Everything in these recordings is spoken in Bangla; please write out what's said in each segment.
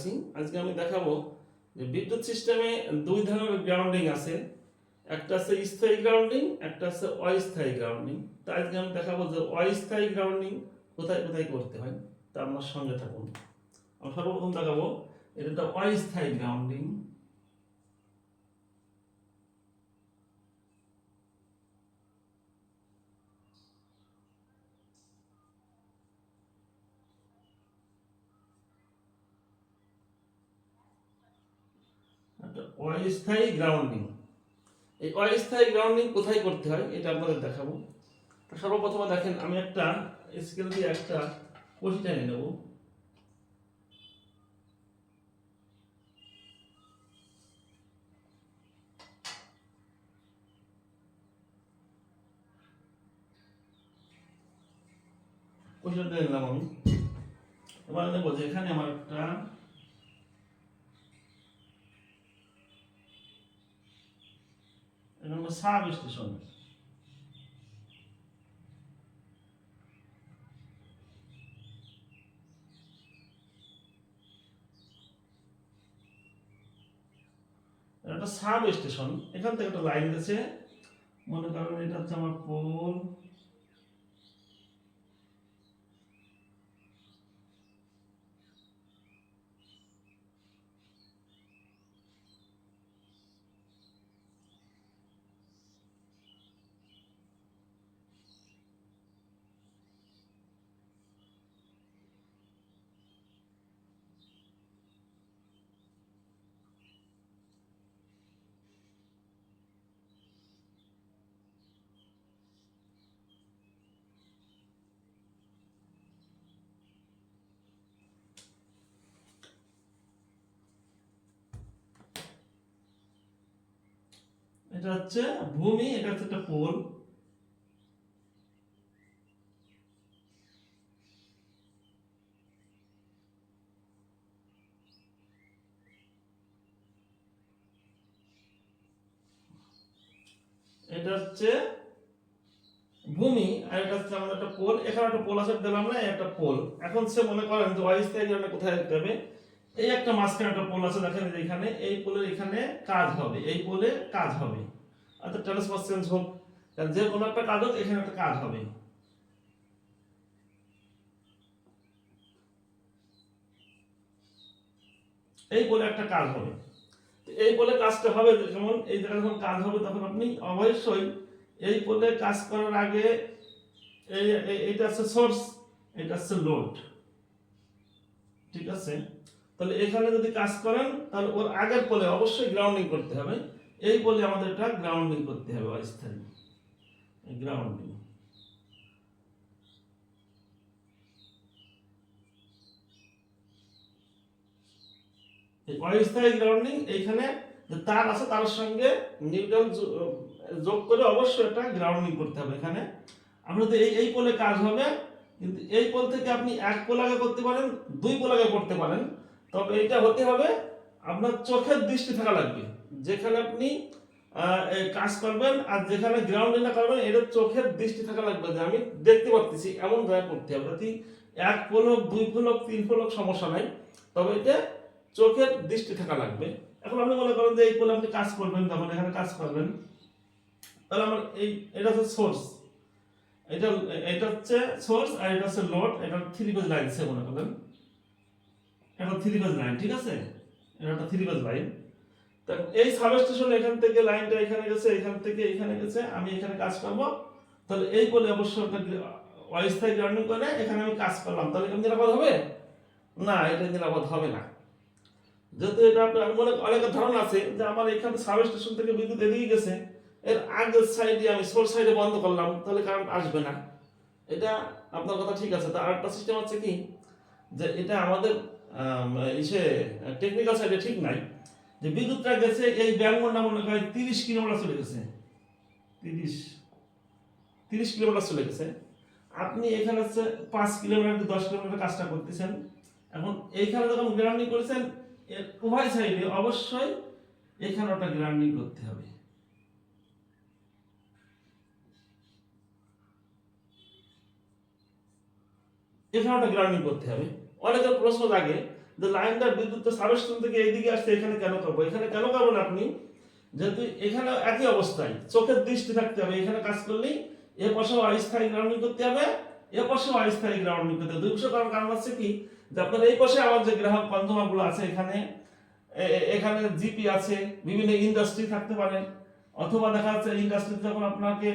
আছি। আজকে আমি দেখাবো যে বিদ্যুৎ সিস্টেমে দুই ধরনের গ্রাউন্ডিং আছে। একটা আছে স্থায়ী গ্রাউন্ডিং একটা আছে অস্থায়ী গ্রাউন্ডিং তা আজকে আমি দেখাবো যে অস্থায়ী গ্রাউন্ডিং কোথায় কোথায় করতে হয়। তা আমার সঙ্গে থাকুন। আমি সর্বপ্রথম দেখাবো, এটা একটা অস্থায়ী গ্রাউন্ডিং একটা অস্থায়ী গ্রাউন্ডিং এই অস্থায়ী গ্রাউন্ডিং কোথায় করতে হয়, এটা আপনাদের দেখাবো। সর্বপ্রথমে দেখেন, আমি একটা স্কেল দিয়ে একটা কষি টেনে নেব। কষিটা নিলাম আমি। এবার নেব যে এখানে আমার একটা এটা হলো সাব স্টেশন একটা সাব স্টেশন এখান থেকে একটা লাইন আছে মনে করেন এটা হচ্ছে আমার পোল এটা হচ্ছে ভূমি, এটা হচ্ছে একটা পোল। এটা হচ্ছে ভূমি, আর এটা হচ্ছে আমাদের একটা পোল। এখানে একটা পোল আছে দিলাম না একটা পোল। এখন সে মনে করেন যে অস্থায়ী কোথায় হবে? এই একটা মাঝখানে একটা পোল আছে, দেখেন এখানে, এই পোলের এখানে কাজ হবে, এই পোলে কাজ হবে। অর্থাৎ ট্রান্সফার চেঞ্জ হোক যে কোনো একটা কাজ হোক, এখানে একটা কাজ হবে। এই বলে একটা কাজ হবে। এই বলে কাজটা হবে, যেমন এই জায়গায় যখন কাজ হবে, তখন আপনি অবশ্যই এই বলে কাজ করার আগে এই এইটা হচ্ছে সোর্স এটা হচ্ছে লোড ঠিক আছে? তাহলে এখানে যদি কাজ করেন, তাহলে ওর আগের পোলে অবশ্যই গ্রাউন্ডিং করতে হবে। এই বলে আমাদের এটা গ্রাউন্ডিং করতে হবে অস্থায়ী। গ্রাউন্ডিং অস্থায়ী গ্রাউন্ডিং এইখানে তার আছে, তার সঙ্গে নিউট্রাল যোগ করে অবশ্যই একটা গ্রাউন্ডিং করতে হবে এখানে। আমরা তো এই এই পোলে কাজ হবে, কিন্তু এই পোল থেকে আপনি এক পোল আগে করতে পারেন, দুই পোল আগে করতে পারেন তবে এটা হতে হবে আপনার চোখের দৃষ্টি থাকা লাগবে। যেখানে আপনি কাজ করবেন আর যেখানে গ্রাউন্ডিং করবেন, এটা চোখের দৃষ্টি থাকা লাগবে যে আমি দেখতে পাচ্ছি এমন জায়গায় করতে হবে। যদি এক পোল হোক দুই পোল হোক তিন পোল হোক সমস্যা নাই, তবে এটা চোখের দৃষ্টি থাকা লাগবে। এখন আপনি মনে করেন যে এই পোলে আপনি কাজ করবেন তখন এখানে কাজ করবেন। তাহলে আমার এই, এটা হচ্ছে সোর্স এটা এটা হচ্ছে সোর্স আর এটা হচ্ছে লোড এটা থ্রি পেজ লাইন সে মনে করেন এটা থ্রি পেজ লাইন ঠিক আছে? এটা একটা থ্রি পেজ লাইন তা এই সাবস্টেশন এখান থেকে লাইনটা এখানে গেছে এখান থেকে এখানে গেছে আমি এখানে কাজ করব। তাহলে এই বলে অবশ্যই একটা অস্থায়ী গ্রাউন্ডিং করে এখানে আমি কাজ করলাম। তাহলে কি নিরাপদ হবে? না এটা নিরাপদ হবে না। যেহেতু এটা আপনার মনে অনেক ধারণা আছে যে আমার এখানে সাব স্টেশন থেকে বিদ্যুৎ এদিকে গেছে। এর আগের সাইডে আমি সোর্স সাইডে বন্ধ করলাম তাহলে কারেন্ট আসবে না। এটা আপনার কথা ঠিক আছে। তার একটা সিস্টেম হচ্ছে কি? যে এটা আমাদের আম, ইসে টেকনিক্যাল সাইডে ঠিক নাই। যে বিদ্যুৎটা গেছে, এই ব্যাঙ্গনটা মনে হয় তিরিশ কিলোমিটার চলে গেছে। তিরিশ তিরিশ কিলোমিটার চলে গেছে। আপনি এখানে হচ্ছে পাঁচ কিলোমিটার দশ কিলোমিটার কাজটা করতেছেন। এখন এইখানে যখন গ্রাউন্ডিং করেছেন উভয় সাইডে অবশ্যই এখানে ওটা গ্রাউন্ডিং করতে হবে। এখানে ওটা গ্রাউন্ডিং করতে হবে। অনেকের প্রশ্ন জাগে যে লাইনটা বিদ্যুৎ সাবস্টেশন থেকে এইদিকে আসছে, এখানে কেন করব এখানে কেন করবেন আপনি? যেহেতু এখানে একই অবস্থায়। চোখের দৃষ্টি থাকতে হবে, এখানে কাজ করলেই এ পাশেও অস্থায়ী গ্রাউন্ডিং করতে হবে, এ পাশেও অস্থায়ী গ্রাউন্ডিং করতে হবে। দুই পাশে করার কারণ হচ্ছে কি? আপনার এই পাশে আমার যে গ্রাহক কনজুমারগুলো আছে, এখানে এখানে জিপি আছে, বিভিন্ন ইন্ডাস্ট্রি থাকতে পারে। অথবা দেখা যাচ্ছে ইন্ডাস্ট্রি যখন আপনাকে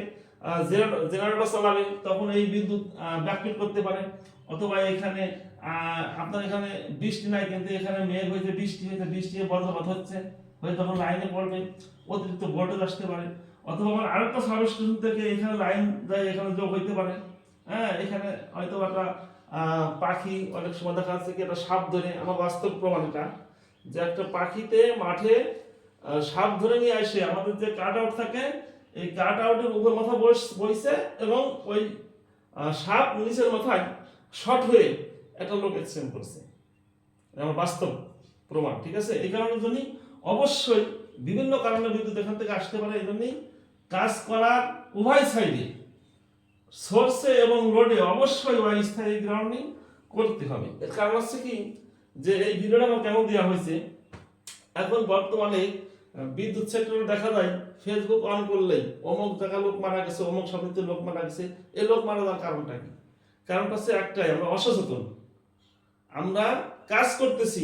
জেনারেটর চালাবে, তখন এই বিদ্যুৎ ব্যাকপিট করতে পারে। অথবা এখানে আহ, আপনার এখানে বৃষ্টি নাই কিন্তু এখানে মেঘ হয়েছে বৃষ্টি হয়েছে বৃষ্টি বজ্রপাত হচ্ছে। হয়ে তখন লাইনে পড়বে অতিরিক্ত ভোল্টেজ আসতে পারে। অথবা আমার আরেকটা সাবস্টেশন থেকে এখানে লাইন যায় এখানে যোগ হইতে পারে। হ্যাঁ এখানে হয়তো একটা পাখি অনেক সময় দেখা যাচ্ছে কি একটা সাপ ধরে আমার বাস্তব প্রমাণ এটা। যে একটা পাখিতে মাঠে সাপ ধরে নিয়ে আসে আমাদের যে কাট আউট থাকে এই কাট আউটের উপর মাথা বস- বইছে এবং ওই সাপ নিচের মাথায় শর্ট হয়ে একটা লোক এক্সিডেন্ট করছে আমার বাস্তব প্রমাণ, ঠিক আছে? এই কারণের জন্যই অবশ্যই বিভিন্ন কারণে বিদ্যুৎ এখান থেকে আসতে পারে, এই জন্যই কাজ করার উভয় সাইডে, সোর্সে এবং রোডে অবশ্যই অস্থায়ী গ্রাউন্ডিং করতে হবে। এর কারণ হচ্ছে কি? যে এই ভিডিওটা আমার কেন দেওয়া হয়েছে? এখন বর্তমানে বিদ্যুৎ সেক্টরে দেখা যায় ফেসবুক অন করলেই অমুক জায়গা লোক মারা গেছে, অমুক সমিতির লোক মারা গেছে, এই লোক মারা যাওয়ার কারণটা কি? কারণটা হচ্ছে একটাই, আমরা অসচেতন। আমরা কাজ করতেছি।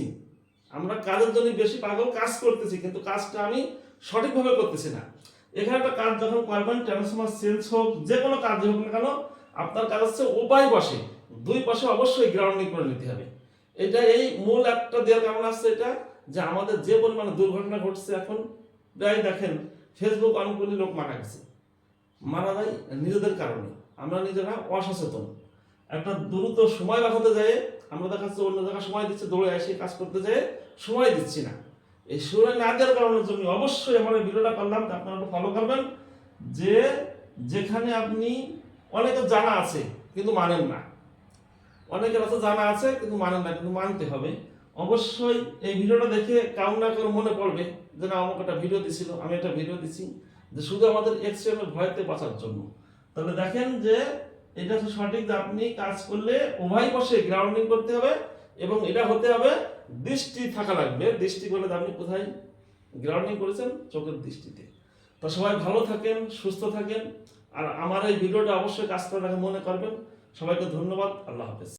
আমরা কাজের জন্য বেশি পাগল কাজ করতেছি, কিন্তু কাজটা আমি সঠিকভাবে করতেছি না। এখানে একটা কাজ যখন করবেন ট্রান্সফর্মার চেঞ্জ হোক, যে কোনো কাজ হোক না কেন, আপনার কাজ হচ্ছে উপায় পাশে দুই পাশে অবশ্যই গ্রাউন্ডিং করে নিতে হবে। এটা এই মূল একটা দেওয়ার কারণ আছে এটা, যে আমাদের যে পরিমাণে দুর্ঘটনা ঘটছে এখন, প্রায় দেখেন ফেসবুক অন করলে লোক মারা গেছে। মারা যায় নিজেদের কারণে। আমরা নিজেরা অসচেতন। একটা দ্রুত সময় বাঁচাতে যায় আমরা দেখা যাচ্ছে অন্য জায়গায় সময় দিচ্ছে, দৌড়ে এসে কাজ করতে যায় সময় দিচ্ছি না। এই সময় না দেওয়ার কারণের জন্য অবশ্যই আমরা ভিডিওটা করলাম আপনারা ফলো করবেন যে যেখানে আপনি, অনেকে জানা আছে, কিন্তু মানেন না। অনেকের আছে জানা আছে, কিন্তু মানেন না, কিন্তু মানতে হবে। অবশ্যই এই ভিডিওটা দেখে কাউ না কারও মনে পড়বে যে না, আমাকে একটা ভিডিও দিছিল, আমি একটা ভিডিও দিছি, যে শুধু আমাদের এক্সট্রিমের ভয়তে বাঁচার জন্য। তাহলে দেখেন যে এটা তো সঠিক আপনি কাজ করলে উভয় পাশে গ্রাউন্ডিং করতে হবে এবং এটা হতে হবে দৃষ্টি থাকা লাগবে। দৃষ্টি বলে আপনি কোথায় গ্রাউন্ডিং করেছেন? চোখের দৃষ্টিতে। তো সবাই ভালো থাকেন, সুস্থ থাকেন। আর আমার এই ভিডিওটা অবশ্যই কাজ করে মনে করবেন। সবাইকে ধন্যবাদ। আল্লাহ হাফেজ।